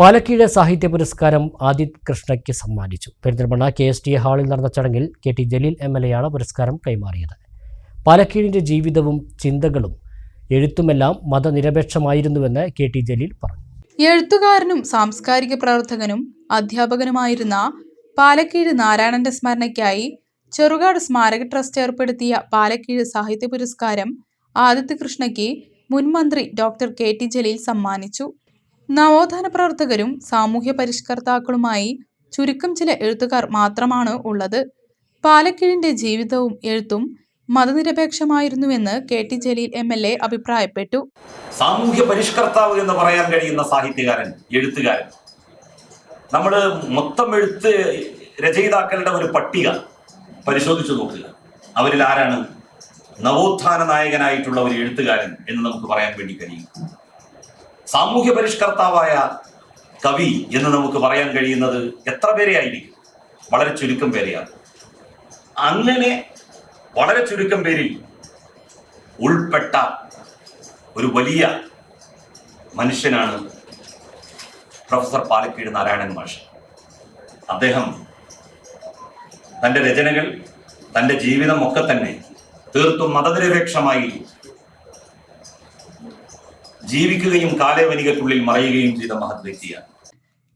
പാലക്കീഴ് സാഹിത്യ പുരസ്കാരം ആദിത് കൃഷ്ണയ്ക്ക് സമ്മാനിച്ചു. പെരിന്തൽമണ്ണ കെ എസ് ടി ഹാളിൽ നടന്ന ചടങ്ങിൽ K T Jaleel M L എയാണ് പുരസ്കാരം കൈമാറിയത്. പാലക്കീഴിന്റെ ജീവിതവും ചിന്തകളും എഴുത്തുമെല്ലാം മതനിരപേക്ഷമായിരുന്നുവെന്ന് കെ ടി ജലീൽ പറഞ്ഞു. എഴുത്തുകാരനും സാംസ്കാരിക പ്രവർത്തകനും അധ്യാപകനുമായിരുന്ന പാലക്കീഴ് നാരായണന്റെ സ്മരണയ്ക്കായി ചെറുകാട് സ്മാരക ട്രസ്റ്റ് ഏർപ്പെടുത്തിയ പാലക്കീഴ് സാഹിത്യ പുരസ്കാരം ആദിത്യ കൃഷ്ണയ്ക്ക് മുൻ മന്ത്രി ഡോക്ടർ കെ ടി ജലീൽ സമ്മാനിച്ചു. നവോത്ഥാന പ്രവർത്തകരും സാമൂഹ്യ പരിഷ്കർത്താക്കളുമായി ചുരുക്കം ചില എഴുത്തുകാർ മാത്രമാണ് ഉള്ളത്. പാലക്കീഴിന്റെ ജീവിതവും എഴുത്തും മതനിരപേക്ഷമായിരുന്നുവെന്ന് K T Jaleel M L A അഭിപ്രായപ്പെട്ടു. സാമൂഹ്യ പരിഷ്കർത്താവ് എന്ന് പറയാൻ കഴിയുന്ന സാഹിത്യകാരൻ എഴുത്തുകാരൻ. നമ്മൾ മൊത്തം എഴുത്ത് രചയിതാക്കളുടെ ഒരു പട്ടിക പരിശോധിച്ചു നോക്കുക. അവരിൽ ആരാണ് നവോത്ഥാന നായകനായിട്ടുള്ള ഒരു എഴുത്തുകാരൻ എന്ന് നമുക്ക് പറയാൻ വേണ്ടി കഴിയും. സാമൂഹ്യ പരിഷ്കർത്താവായ കവി എന്ന് നമുക്ക് പറയാൻ കഴിയുന്നത് എത്ര പേരെ ആയിരിക്കും വളരെ ചുരുക്കം പേരെയാണ്. അങ്ങനെ വളരെ ചുരുക്കം പേരിൽ ഉൾപ്പെട്ട ഒരു വലിയ മനുഷ്യനാണ് പ്രൊഫസർ പാലക്കീട് നാരായണൻ മാഷ്. അദ്ദേഹം തന്റെ രചനകൾ തന്റെ ജീവിതം ഒക്കെ തന്നെ തീർത്തും മതനിരപേക്ഷമായി ജീവിക്കുകയും കാലവനികക്കുള്ളിൽ മറയുകയും ചെയ്ത മഹത് വ്യക്തിയാണ്.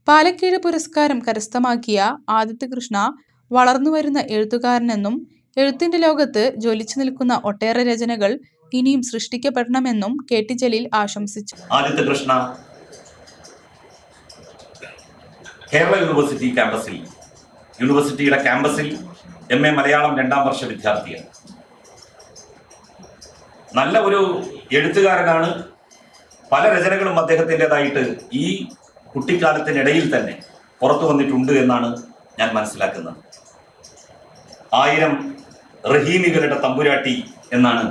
പാലക്കീഴ് പുരസ്കാരം കരസ്ഥമാക്കിയ ആദിത്യ കൃഷ്ണ വളർന്നുവരുന്ന എഴുത്തുകാരനെന്നും എഴുത്തിന്റെ ലോകത്ത് ജ്വലിച്ചു നിൽക്കുന്ന ഒട്ടേറെ രചനകൾ ഇനിയും സൃഷ്ടിക്കപ്പെടണമെന്നും കെ ടി ജലീൽ ആശംസിച്ചു. ആദിത്യ കൃഷ്ണ കേരള യൂണിവേഴ്സിറ്റി ക്യാമ്പസിൽ യൂണിവേഴ്സിറ്റിയുടെ ക്യാമ്പസിൽ എം എ മലയാളം രണ്ടാം വർഷ വിദ്യാർത്ഥിയാണ്. നല്ല ഒരു എഴുത്തുകാരനാണ് പല രചനകളും അദ്ദേഹത്തിന്റെതായിട്ട് ഈ കുട്ടിക്കാലത്തിനിടയിൽ തന്നെ പുറത്തു വന്നിട്ടുണ്ട് എന്നാണ് ഞാൻ മനസ്സിലാക്കുന്നത്. ആയിരം റഹീമികളുടെ തമ്പുരാട്ടി എന്നാണ്.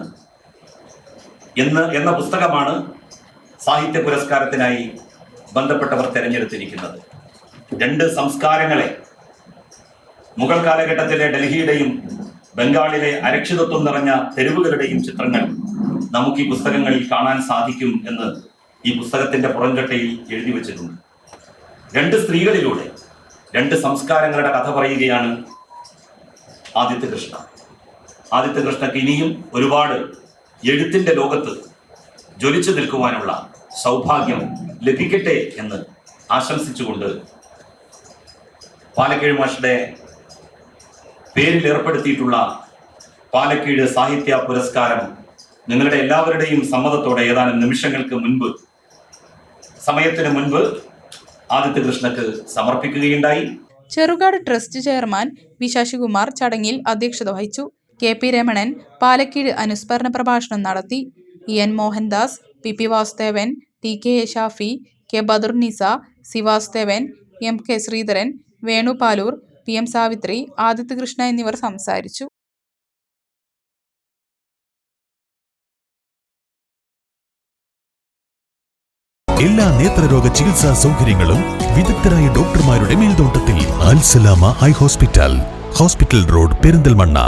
എന്ന് എന്ന പുസ്തകമാണ് സാഹിത്യ പുരസ്കാരത്തിനായി ബന്ധപ്പെട്ടവർ തിരഞ്ഞെടുത്തിരിക്കുന്നത്. രണ്ട് സംസ്കാരങ്ങളെ മുഗൾ കാലഘട്ടത്തിലെ ഡൽഹിയുടെയും ബംഗാളിലെ അരക്ഷിതത്വം നിറഞ്ഞ തെരുവുകളുടെയും ചിത്രങ്ങൾ നമുക്ക് ഈ പുസ്തകങ്ങളിൽ കാണാൻ സാധിക്കും എന്ന് ഈ പുസ്തകത്തിന്റെ പുറംകട്ടയിൽ എഴുതി വച്ചിട്ടുണ്ട്. രണ്ട് സ്ത്രീകളിലൂടെ രണ്ട് സംസ്കാരങ്ങളുടെ കഥ പറയുകയാണ് ആദിത്യ കൃഷ്ണ. ആദിത്യ കൃഷ്ണക്ക് ഇനിയും ഒരുപാട് എഴുത്തിന്റെ ലോകത്ത് ജ്വലിച്ചു നിൽക്കുവാനുള്ള സൗഭാഗ്യം ലഭിക്കട്ടെ എന്ന് ആശംസിച്ചുകൊണ്ട് പാലക്കേഴ് മാഷയുടെ പേരിൽ ഏർപ്പെടുത്തിയിട്ടുള്ള പാലക്കീട് സാഹിത്യ പുരസ്കാരം നിങ്ങളുടെ എല്ലാവരുടെയും സമ്മതത്തോടെ ഏതാനും നിമിഷങ്ങൾക്ക് മുൻപ് സമയത്തിന് മുൻപ് ആദിത്യ കൃഷ്ണക്ക് സമർപ്പിക്കുകയുണ്ടായി. Cherukad trust chairman V Sasikumar ചടങ്ങിൽ അധ്യക്ഷത വഹിച്ചു. കെ പി രമണൻ പാലക്കീഴ് അനുസ്മരണ പ്രഭാഷണം നടത്തി. E N Mohandas P P Vasudevan T K A Shafi K Badurnisa C Vasudevan M K Sreedharan Venu Palur P M Savitri Aditya Krishna എന്നിവർ സംസാരിച്ചു. എല്ലാ നേത്രരോഗ ചികിത്സാ സൗകര്യങ്ങളും വിദഗ്ധരായ ഡോക്ടർമാരുടെ മേൽനോട്ടത്തിൽ Alsalama eye hospital hospital road Perinthalmanna.